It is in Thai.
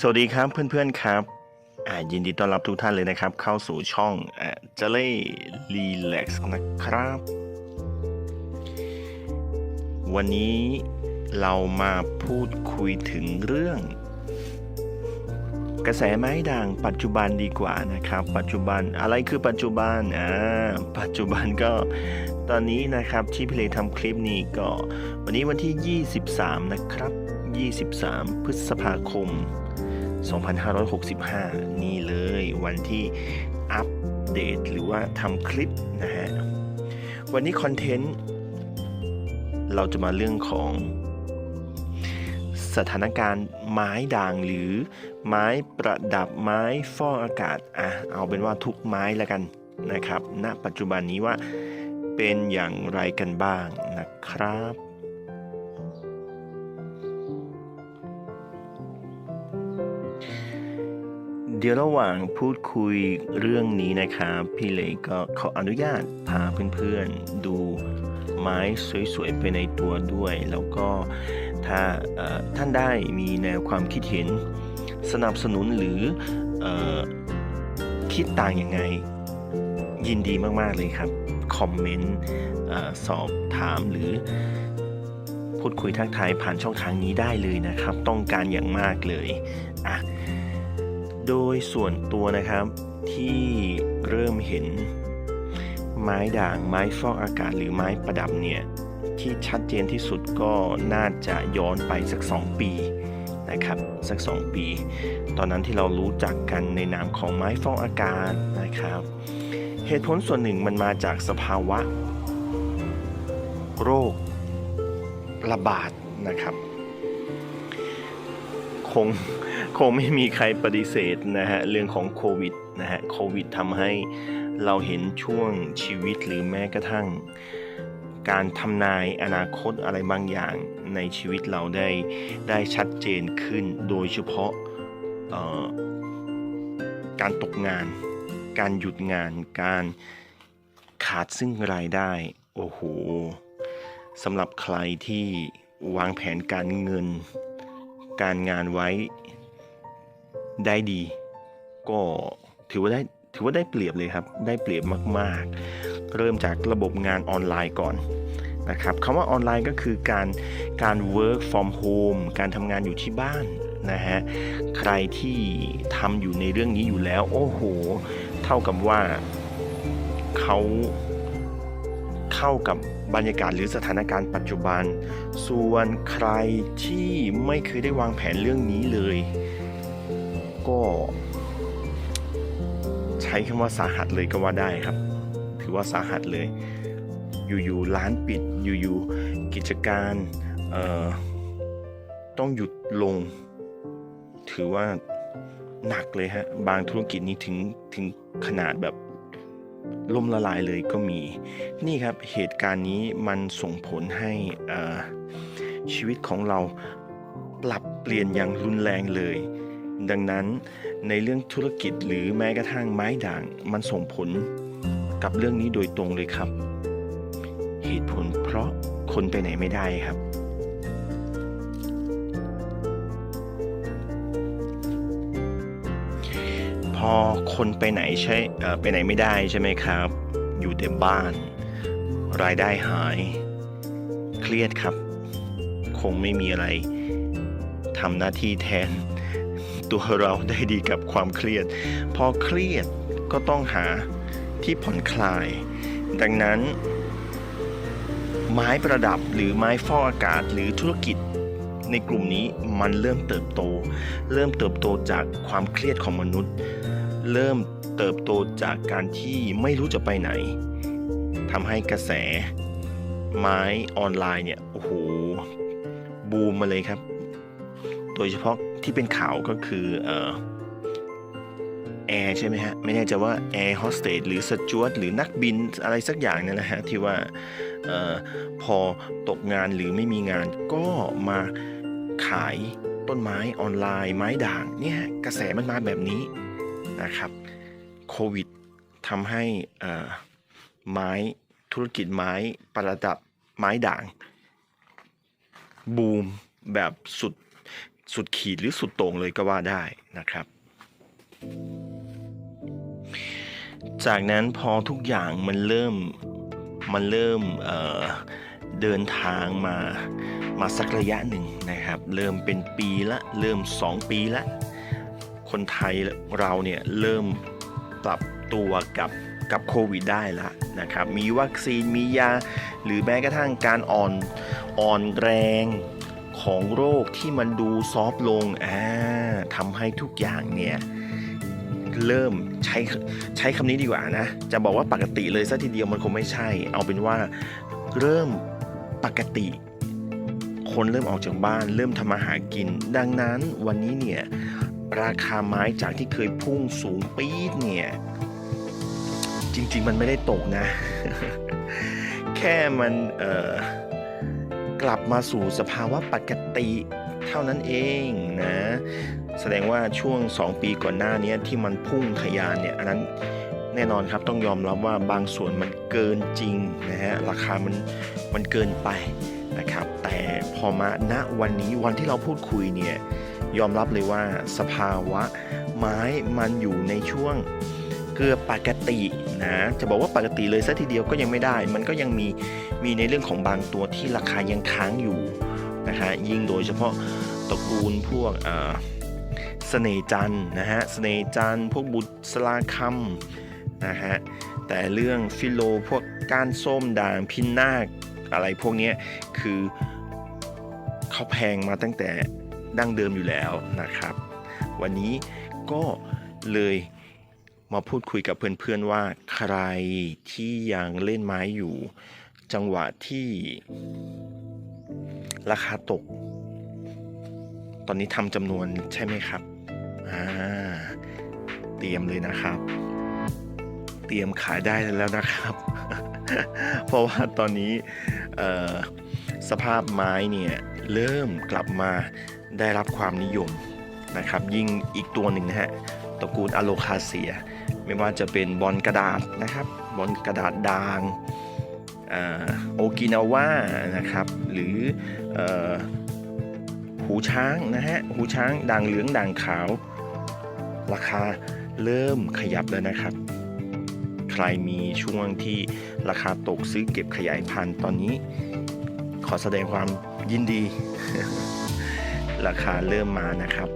สวัสดีครับเพื่อนๆครับยินดีต้อนรับทุกท่านเลยนะครับ เข้าสู่ช่องเจเล่รีแลกซ์นะครับ วันนี้เรามาพูดคุยถึงเรื่อง กระแสไม้ด่างปัจจุบันดีกว่านะครับ ปัจจุบันอะไรคือปัจจุบันอ่าปัจจุบันก็ตอนนี้นะครับที่พี่เลทำคลิปนี้ก็ วันนี้วันที่ 23 นะครับ 23 พฤษภาคม 2565 นี่เลยวันที่อัปเดตหรือว่าทำคลิปนะฮะ วันนี้คอนเทนต์ เราจะมาเรื่องของสถานการณ์ไม้ด่างหรือไม้ประดับไม้ฟอกอากาศอะเอาเป็นว่าทุกไม้แล้วกันนะครับณปัจจุบันนี้ว่าเป็นอย่างไรกันบ้างนะครับ ดี๋ยวระหว่างพูดคุยเรื่องนี้นะครับ พี่เล็กก็ขออนุญาตพาเพื่อนๆดูไม้สวยๆไปในตัวด้วย แล้วก็ถ้าท่านได้มีแนวความคิดเห็นสนับสนุนหรืออคิดต่างยังไง ยินดีมากๆเลยครับ คอมเมนต์สอบถามหรือพูดคุยทักทายผ่านช่องทางนี้ได้เลยนะครับ ต้องการอย่างมากเลยอะ โดยส่วนตัวนะครับที่เริ่มเห็นไม้ด่างไม้ฟอกอากาศหรือไม้ประดับเนี่ยที่ชัดเจนที่สุดก็น่าจะย้อนไปสัก 2 ปีนะครับสัก 2 ปี ตอนนั้นที่เรารู้จักกันในนามของไม้ฟอกอากาศนะครับ เหตุผลส่วนหนึ่งมันมาจากสภาวะ โรคระบาดนะครับ คงคงไม่มีใครปฏิเสธนะฮะเรื่องของโควิดนะฮะโควิดทำให้เราเห็นช่วงชีวิตหรือแม้กระทั่ง การทำนายอนาคตอะไรบางอย่างในชีวิตเราได้ได้ชัดเจนขึ้น โดยเฉพาะการตกงาน การหยุดงาน การขาดซึ่งรายได้ โอ้โหสำหรับใครที่วางแผนการเงิน การงานไว้ได้ดี ก็ถือว่าได้ถือว่าได้เปรียบเลยครับ ได้เปรียบมาก ๆ เริ่มจากระบบงานออนไลน์ก่อนนะครับคำว่าออนไลน์ก็คือการการ work from home การทำงานอยู่ที่บ้านนะฮะใครที่ทำอยู่ในเรื่องนี้อยู่แล้ว โอ้โห เท่ากับว่าเขา เข้ากับบรรยากาศหรือสถานการณ์ปัจจุบัน ส่วนใครที่ไม่เคยได้วางแผนเรื่องนี้เลย ก็ ใช้คำว่าสาหัสเลยก็ว่าได้ครับ ถือว่าสาหัสเลย อยู่ๆร้านปิด อยู่ๆกิจการต้องหยุดลง ถือว่าหนักเลยฮะ บางธุรกิจนี้ถึงถึงขนาดแบบ ล่มละลายเลยก็มี นี่ครับเหตุการณ์นี้มันส่งผลให้ชีวิตของเราปรับเปลี่ยนอย่างรุนแรงเลย ดังนั้นในเรื่องธุรกิจหรือแม้กระทั่งไม้ด่างมันส่งผลกับเรื่องนี้โดยตรงเลยครับ เหตุผลเพราะคนไปไหนไม่ได้ครับ อคนไปไหนใช่ไปไหนไม่ได้ใช่ไหมครับ อยู่แต่บ้าน รายได้หาย เครียดครับ คงไม่มีอะไรทำหน้าที่แทน ตัวเราได้ดีกับความเครียด พอเครียดก็ต้องหาที่ผ่อนคลาย ดังนั้น ไม้ประดับหรือไม้ฟอกอากาศหรือธุรกิจในกลุ่มนี้มันเริ่มเติบโต เริ่มเติบโตจากความเครียดของมนุษย์ เริ่มเติบโตจากการที่ไม่รู้จะไปไหนทำให้กระแส ไม้ออนไลน์เนี่ยโอ้โหบูมมาเลยครับ โดยเฉพาะที่เป็นข่าวก็คือเอ่อแอร์ใช่ไหมฮะ ไม่แน่ใจว่าแอร์โฮสเตสหรือสจวตหรือนักบินอะไรสักอย่างนั่นแหละฮะ ที่ว่าเออพอตกงานหรือไม่มีงานก็มาขายต้นไม้ออนไลน์ไม้ด่างเนี่ยกระแสมันมาแบบนี้ นะครับโควิดทำให้ไม้ธุรกิจไม้ประดับไม้ด่าง บูมแบบสุดสุดขีดหรือสุดโต่งเลยก็ว่าได้นะครับ จากนั้นพอทุกอย่างมันเริ่มมันเริ่มเเดินทางมามาสักระยะหนึ่งนะครับ เริ่มเป็นปีละ เริ่ม 2 ปีละ คนไทยเราเนี่ยเริ่มปรับตัวกับกับโควิดได้แล้วนะครับ มีวัคซีน มียา หรือแม้กระทั่งการอ่อนอ่อนแรงของโรคที่มันดูซอฟลงอ่าทำให้ทุกอย่างเนี่ยเริ่มใช้ใช้คำนี้ดีกว่านะ จะบอกว่าปกติเลยซะทีเดียวมันคงไม่ใช่ เอาเป็นว่าเริ่มปกติ คนเริ่มออกจากบ้าน เริ่มทำมาหากิน ดังนั้นวันนี้เนี่ย ราคาไม้จากที่เคยพุ่งสูงปี๊ดเนี่ย จริง ๆ มันไม่ได้ตกนะ แค่มันเอ่อกลับมาสู่สภาวะปกติเท่านั้นเองนะ แสดงว่าช่วง 2 ปีก่อนหน้านี้ที่มันพุ่งทะยานเนี่ยอันนั้นแน่นอนครับต้องยอมรับว่าบางส่วนมันเกินจริงนะฮะราคามันมันเกินไปนะครับ แต่พอมาณวันนี้วันที่เราพูดคุยเนี่ย ยอมรับเลยว่าสภาวะไม้มันอยู่ในช่วงเกือบปกตินะจะบอกว่าปกติเลยซะทีเดียวก็ยังไม่ได้ มันก็ยังมีมีในเรื่องของบางตัวที่ราคายังค้างอยู่นะฮะยิ่งโดยเฉพาะตระกูลพวกอ่าเสน่จันนะฮะเสน่จันพวกบุตรสลาคำนะฮะแต่เรื่องฟิโลพวกก้านส้มด่างพินนาคอะไรพวกนี้คือเขาแพงมาตั้งแต่ ดั้งเดิมอยู่แล้วนะครับ วันนี้ก็เลยมาพูดคุยกับเพื่อนๆว่าใครที่ยังเล่นไม้อยู่ จังหวะที่ราคาตก ตอนนี้ทำจำนวนใช่ไหมครับอ่าเตรียมเลยนะครับ เตรียมขายได้แล้วนะครับ เพราะว่าตอนนี้สภาพไม้เนี่ย เริ่มกลับมาได้รับความนิยมนะครับ ยิ่งอีกตัวหนึ่งนะฮะตระกูลอะโลคาเซีย ไม่ว่าจะเป็นบอลกระดาษนะครับบอลกระดาษด่างโอกินาว่านะครับหรือเออหูช้างนะฮะหูช้างด่างเหลืองด่างขาว ราคาเริ่มขยับแล้วนะครับ ใครมีช่วงที่ราคาตกซื้อเก็บขยายพันธุ์ตอนนี้ ขอแสดงความ ยินดี ราคาเริ่มมานะครับ